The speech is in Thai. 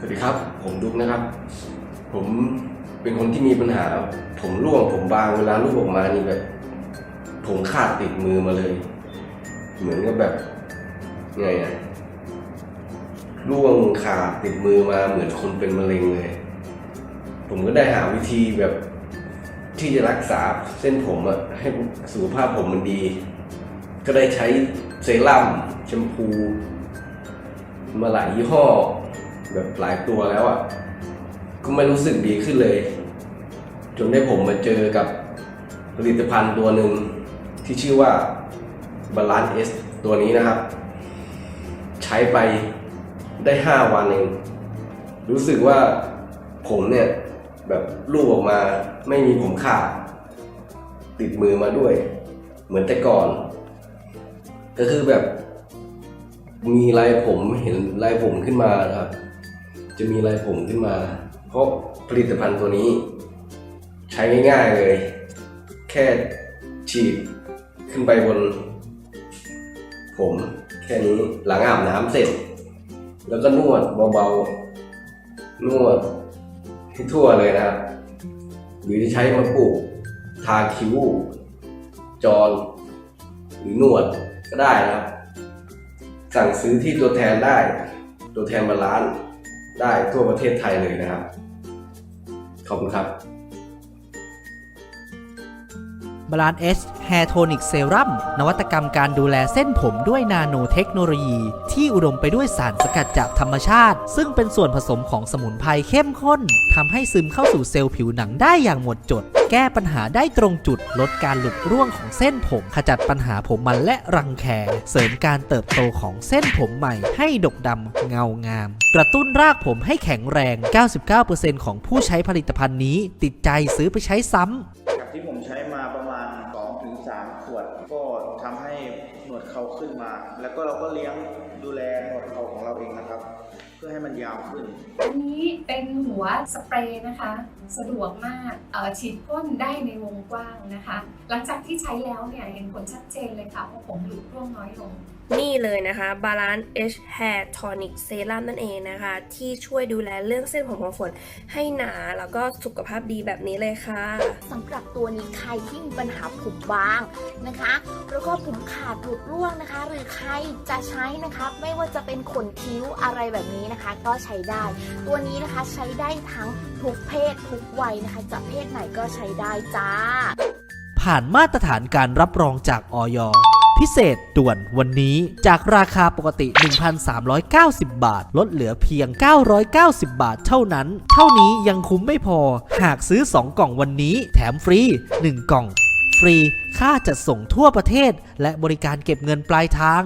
สวัสดีครับ ผมดุ๊กนะครับ ผมเป็นคนที่มีปัญหา ผมร่วงผมบางเวลาลูกออกมานี่แบบผมขาดติดมือมาเลย เหมือนกับแบบไงอะร่วงขาดติดมือมาเหมือนคนเป็นมะเร็งเลย ผมก็ได้หาวิธีแบบที่จะรักษาเส้นผมอะให้สุขภาพผมมันดี ก็ได้ใช้เซรั่มแชมพู มาหลายยี่ห้อ แบบหลายตัวแล้วอะ่ะ ก็ไม่รู้สึกดีขึ้นเลย จนได้ผมมาเจอกับผลิตภัณฑ์ตัวหนึ่งที่ชื่อว่า Balance S ตัวนี้นะครับ ใช้ไปได้ 5 วันเอง รู้สึกว่าผมเนี่ย แบบลูกออกมาไม่มีผมขาดติดมือมาด้วย เหมือนแต่ก่อน ก็คือแบบมีลายผมเห็นลายผมขึ้นมาครับ จะมีลายผมขึ้นมา เพราะผลิตภัณฑ์ตัวนี้ ใช้ง่ายๆเลย แค่ฉีดขึ้นไปบน ผมแค่นี้หลังอาบน้ำเสร็จ แล้วก็นวดเบาๆนวดให้ทั่วเลยนะครับ หรือจะใช้มะกรูดทาคิ้วจอนหรือนวดก็ได้นะครับ สั่งซื้อที่ตัวแทนได้ ตัวแทนมาร้าน ได้ทั่วประเทศไทยเลยนะครับ ขอบคุณครับ บาลานเอชแฮโทนิกเซรั่มนวัตกรรมการดูแลเส้นผมด้วยนาโนเทคโนโลยี ที่อุดมไปด้วยสารสกัดจากธรรมชาติ ซึ่งเป็นส่วนผสมของสมุนไพรเข้มข้นทำให้ซึมเข้าสู่เซลล์ผิวหนังได้อย่างหมดจด แก้ปัญหาได้ตรงจุด ลดการหลุดร่วงของเส้นผม ขจัดปัญหาผมมันและรังแค เสริมการเติบโตของเส้นผมใหม่ ให้ดกดำเงางาม กระตุ้นรากผมให้แข็งแรง 99%ของผู้ใช้ผลิตภัณฑ์นี้ ติดใจซื้อไปใช้ซ้ำจา ถึง3ขวด ก็ทำให้หนวดเขาขึ้นมา แล้วก็เราก็เลี้ยงดูแลหนวดเขา ให้มันยาวขึ้น อันนี้เป็นหัวสเปรย์นะคะ สะดวกมากเอ่อฉีดพ่นได้ในวงกว้างนะคะ หลังจากที่ใช้แล้วเนี่ยเห็นผลชัดเจนเลยค่ะว่าผมหลุดร่วงน้อยลงนี่เลยนะคะ Balance H Hair Tonic Serum นั่นเองนะคะ ที่ช่วยดูแลเรื่องเส้นผมของฝนให้หนาแล้วก็สุขภาพดีแบบนี้เลยค่ะสำหรับตัวนี้ใครที่มีปัญหาผมบางนะคะ แล้วก็ผมขาดหลุดร่วงนะคะ หรือใครจะใช้นะคะ ไม่ว่าจะเป็นขนคิ้วอะไรแบบนี้นะคะก็ใช้ได้ ตัวนี้นะคะใช้ได้ทั้งทุกเพศทุกวัยนะคะจะเพศไหนก็ใช้ได้จ้า ผ่านมาตรฐานการรับรองจากออยพิเศษด่วนวันนี้จากราคาปกติ 1,390 บาท ลดเหลือเพียง 990 บาทเท่านั้น เท่านี้ยังคุ้มไม่พอ หากซื้อ 2 กล่องวันนี้ แถมฟรี 1 กล่อง ฟรี ค่าจัดส่งทั่วประเทศ และบริการเก็บเงินปลายทาง